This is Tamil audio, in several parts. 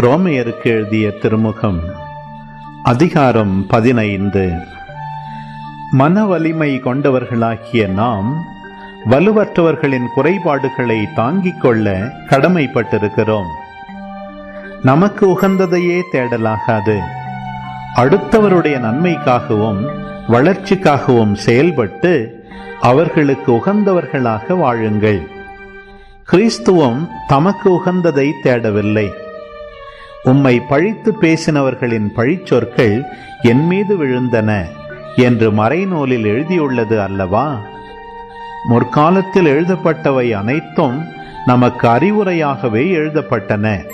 ரோமையருக்கு எழுதிய திருமுகம் அதிகாரம் பதினைந்து. மன வலிமை கொண்டவர்களாகிய நாம் வலுவற்றவர்களின் குறைபாடுகளை தாங்கிக் கொள்ள கடமைப்பட்டிருக்கிறோம். நமக்கு உகந்ததையே தேடலாகாது. அடுத்தவருடைய நன்மைக்காகவும் வளர்ச்சிக்காகவும் செயல்பட்டு அவர்களுக்கு உகந்தவர்களாக வாழுங்கள். கிறிஸ்துவம் தமக்கு உகந்ததை தேடவில்லை. உம்மை பழித்து பேசினவர்களின் பழிச்சொற்கள் என் மீது விழுந்தன என்று மறைநூலில் எழுதியுள்ளது அல்லவா? முற்காலத்தில் எழுதப்பட்டவை அனைத்தும் நமக்கு அறிவுரையாகவே எழுதப்பட்டன.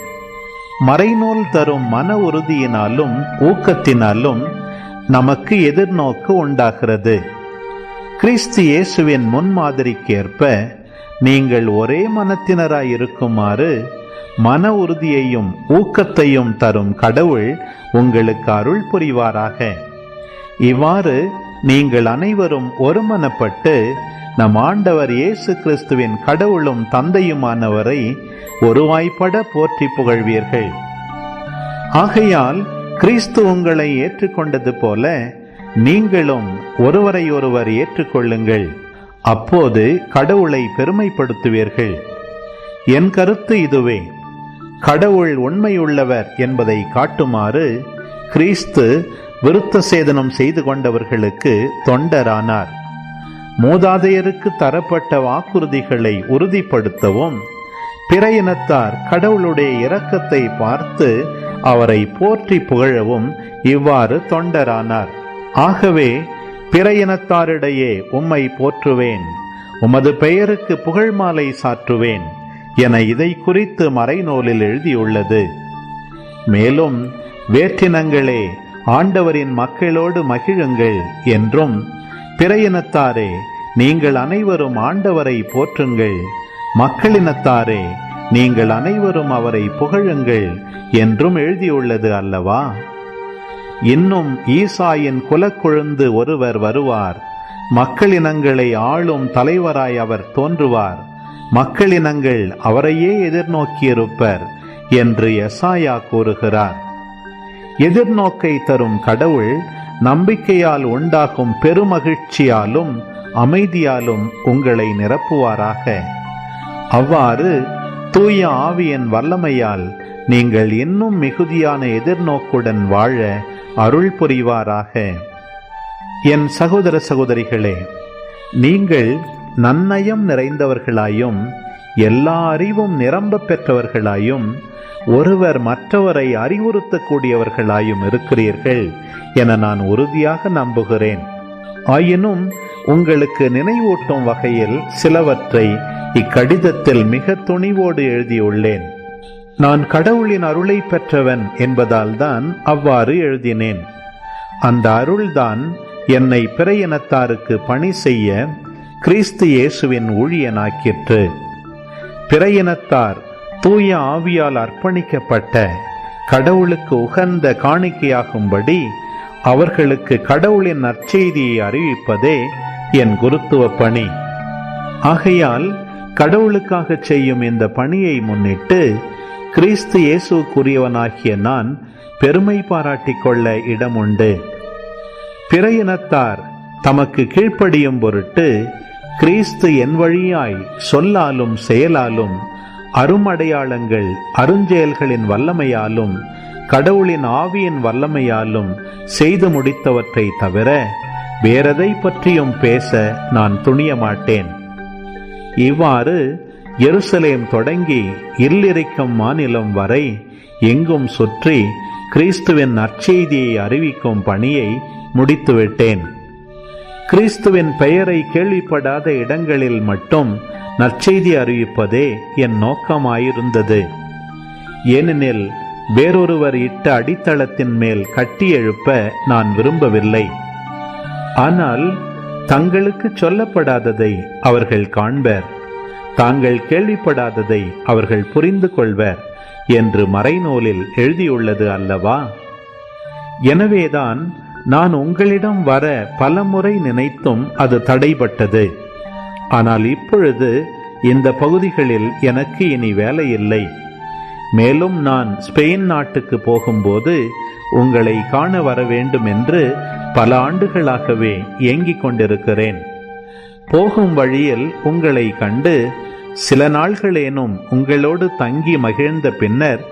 மறைநூல் தரும் மன உறுதியினாலும் ஊக்கத்தினாலும் நமக்கு எதிர்நோக்கு உண்டாகிறது. கிறிஸ்து இயேசுவின் முன்மாதிரிக்கேற்ப நீங்கள் ஒரே மனத்தினராய் இருக்குமாறு மன உறுதியையும் ஊக்கத்தையும் தரும் கடவுள் உங்களுக்கு அருள் புரிவாராக. இவ்வாறு நீங்கள் அனைவரும் ஒருமனப்பட்டு நம் ஆண்டவர் இயேசு கிறிஸ்துவின் கடவுளும் தந்தையுமானவரை ஒருவாய்ப்பட போற்றி புகழ்வீர்கள். ஆகையால் கிறிஸ்து உங்களை ஏற்றுக்கொண்டது போல நீங்களும் ஒருவரை ஒருவர் ஏற்றுக்கொள்ளுங்கள். அப்போது கடவுளை பெருமைப்படுத்துவீர்கள். என் கருத்து இதுவே. கடவுள் உண்மையுள்ளவர் என்பதை காட்டுமாறு கிறிஸ்து விருத்த சேதனம் செய்து கொண்டவர்களுக்கு தொண்டரானார். மூதாதையருக்கு தரப்பட்ட வாக்குறுதிகளை உறுதிப்படுத்தவும் பிற இனத்தார் கடவுளுடைய இரக்கத்தை பார்த்து அவரை போற்றி புகழவும் இவ்வாறு தொண்டரானார். ஆகவே பிற இனத்தாரிடையே உம்மை போற்றுவேன். உமது பெயருக்கு புகழ் மாலை சாற்றுவேன் என இதை குறித்து மறைநூலில் எழுதியுள்ளது. மேலும் வேற்றினங்களே ஆண்டவரின் மக்களோடு மகிழுங்கள் என்றும் பிற இனத்தாரே நீங்கள் அனைவரும் ஆண்டவரை போற்றுங்கள். மக்களினத்தாரே நீங்கள் அனைவரும் அவரை புகழுங்கள் என்றும் எழுதியுள்ளது அல்லவா? இன்னும் ஈசாயின் குலக்குழுந்து ஒருவர் வருவார். மக்களினங்களை ஆளும் தலைவராய் அவர் தோன்றுவார். மக்களினங்கள் அவரையே எதிர்நோக்கியிருப்பர் என்று எசாயா கூறுகிறார். எதிர்நோக்கை தரும் கடவுள் நம்பிக்கையால் உண்டாகும் பெருமகிழ்ச்சியாலும் அமைதியாலும் உங்களை நிரப்புவாராக. அவ்வாறு தூய ஆவியின் வல்லமையால் நீங்கள் இன்னும் மிகுதியான எதிர்நோக்குடன் வாழ அருள் புரிவாராக என் சகோதர சகோதரிகளே நீங்கள் நன்னயம் நிறைந்தவர்களாயும் எல்லா அறிவும் நிரம்ப பெற்றவர்களாயும் ஒருவர் மற்றவரை அறிவுறுத்தக்கூடியவர்களாயும் இருக்கிறீர்கள் என நான் உறுதியாக நம்புகிறேன். ஆயினும் உங்களுக்கு நினைவூட்டும் வகையில் சிலவற்றை இக்கடிதத்தில் மிக துணிவோடு எழுதியுள்ளேன். நான் கடவுளின் அருளை பெற்றவன் என்பதால்தான் அவ்வாறு எழுதினேன். அந்த அருள்தான் என்னை பிற இனத்தாருக்கு பணி செய்ய கிறிஸ்து இயேசுவின் ஊழியனாக்கிற்று. பிற இனத்தார் தூய ஆவியால் அர்ப்பணிக்கப்பட்ட கடவுளுக்கு உகந்த காணிக்கையாகும்படி அவர்களுக்கு கடவுளின் நற்செய்தியை அறிவிப்பதே என் குருத்துவ பணி. ஆகையால் கடவுளுக்காக செய்யும் இந்த பணியை முன்னிட்டு கிறிஸ்து இயேசுக்குரியவனாகிய நான் பெருமை பாராட்டிக் கொள்ள இடம் உண்டு பிற இனத்தார் தமக்கு கீழ்ப்படியும் பொருட்டு கிறிஸ்து என் வழியாய் சொல்லாலும் செயலாலும் அருமடையாளங்கள் அருஞ்செயல்களின் வல்லமையாலும் கடவுளின் ஆவியின் வல்லமையாலும் செய்து முடித்தவற்றை தவிர வேறெதை பற்றியும் பேச நான் துணிய மாட்டேன் இவ்வாறு எருசலேம் தொடங்கி இல்லிருக்கும் மாநிலம் வரை எங்கும் சுற்றி கிறிஸ்துவின் நற்செய்தியை அறிவிக்கும் பணியை முடித்துவிட்டேன். கிறிஸ்துவின் பெயரை கேள்விப்படாத இடங்களில் மட்டும் நற்செய்தி அறிவிப்பதே என் நோக்கமாயிருந்தது. ஏனெனில் வேறொருவர் இட்ட அடித்தளத்தின் மேல் கட்டி எழுப்ப நான் விரும்பவில்லை. ஆனால் தங்களுக்கு சொல்லப்படாததை அவர்கள் காண்பர். தாங்கள் கேள்விப்படாததை அவர்கள் புரிந்து கொள்வர் என்று மறைநூலில் எழுதியுள்ளது அல்லவா? எனவேதான் நான் உங்களிடம் வர பலமுறை நினைத்தும் அது தடைபட்டது. ஆனால் இப்பொழுது இந்த பகுதிகளில் எனக்கு இனி வேலை இல்லை மேலும் நான் ஸ்பெயின் நாட்டுக்கு போகும்போது உங்களை காண வர வேண்டும் என்று பல ஆண்டுகளாகவே ஏங்கிக் கொண்டிருக்கிறேன். போகும் வழியில் உங்களை கண்டு சில நாள்களேனும் உங்களோடு தங்கி மகிழ்ந்த பின்னர்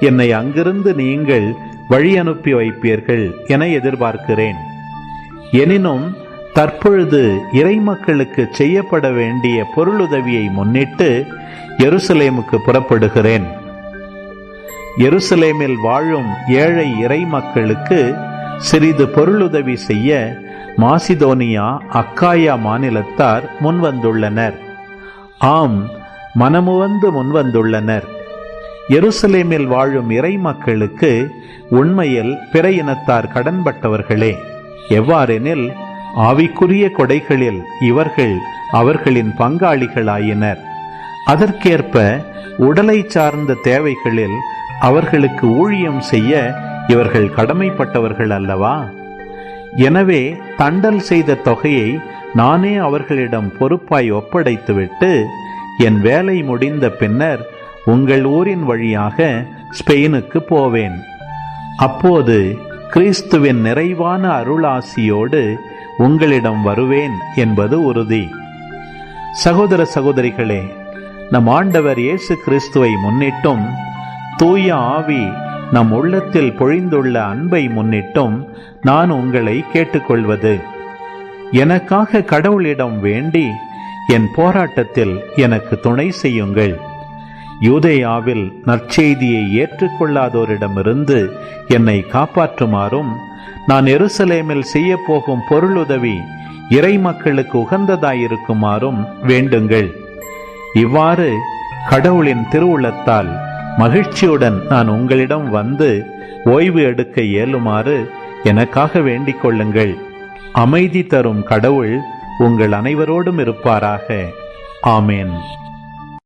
என்னை அங்கிருந்து நீங்கள் வழி அனுப்பி வைப்பீர்கள் என எதிர்பார்க்கிறேன். எனினும் தற்பொழுது இறைமக்களுக்கு செய்யப்பட வேண்டிய பொருளுதவியை முன்னிட்டு எருசலேமுக்கு புறப்படுகிறேன். எருசலேமில் வாழும் ஏழை இறை மக்களுக்கு சிறிது பொருளுதவி செய்ய மாசிதோனியா அக்காயா மாநிலத்தார் முன்வந்துள்ளனர். ஆம் மனமுவந்து முன்வந்துள்ளனர். எருசலேமில் வாழும் இறை மக்களுக்கு உண்மையில் பிற இனத்தார் கடன்பட்டவர்களே எவ்வாறெனில் ஆவிக்குரிய கொடைகளில் இவர்கள் அவர்களின் பங்காளிகளாயினர். அதற்கேற்ப உடலை சார்ந்த தேவைகளில் அவர்களுக்கு ஊழியம் செய்ய இவர்கள் கடமைப்பட்டவர்கள் அல்லவா? எனவே தண்டல் செய்த தொகையை நானே அவர்களிடம் பொறுப்பாய் ஒப்படைத்துவிட்டு என் வேலை முடிந்த பின்னர் உங்கள் ஊரின் வழியாக ஸ்பெயினுக்கு போவேன். அப்போது கிறிஸ்துவின் நிறைவான அருளாசியோடு உங்களிடம் வருவேன் என்பது உறுதி. சகோதர சகோதரிகளே நம் ஆண்டவர் இயேசு கிறிஸ்துவை முன்னிட்டும் தூய ஆவி நம் உள்ளத்தில் பொழிந்துள்ள அன்பை முன்னிட்டும் நான் உங்களை கேட்டுக்கொள்வது. எனக்காக கடவுளிடம் வேண்டி என் போராட்டத்தில் எனக்கு துணை செய்யுங்கள். யூதேயாவில் நற்செய்தியை ஏற்றுக்கொள்ளாதோரிடமிருந்து என்னை காப்பாற்றுமாறும் நான் எருசலேமில் செய்ய போகும் பொருளுதவி இறை மக்களுக்கு உகந்ததாயிருக்குமாறும் வேண்டுங்கள். இவ்வாறு கடவுளின் திருவுளத்தால் மகிழ்ச்சியுடன் நான் உங்களிடம் வந்து ஓய்வு எடுக்க இயலுமாறு எனக்காக வேண்டிக் கொள்ளுங்கள். அமைதி தரும் கடவுள் உங்கள் அனைவரோடும் இருப்பாராக. ஆமேன்.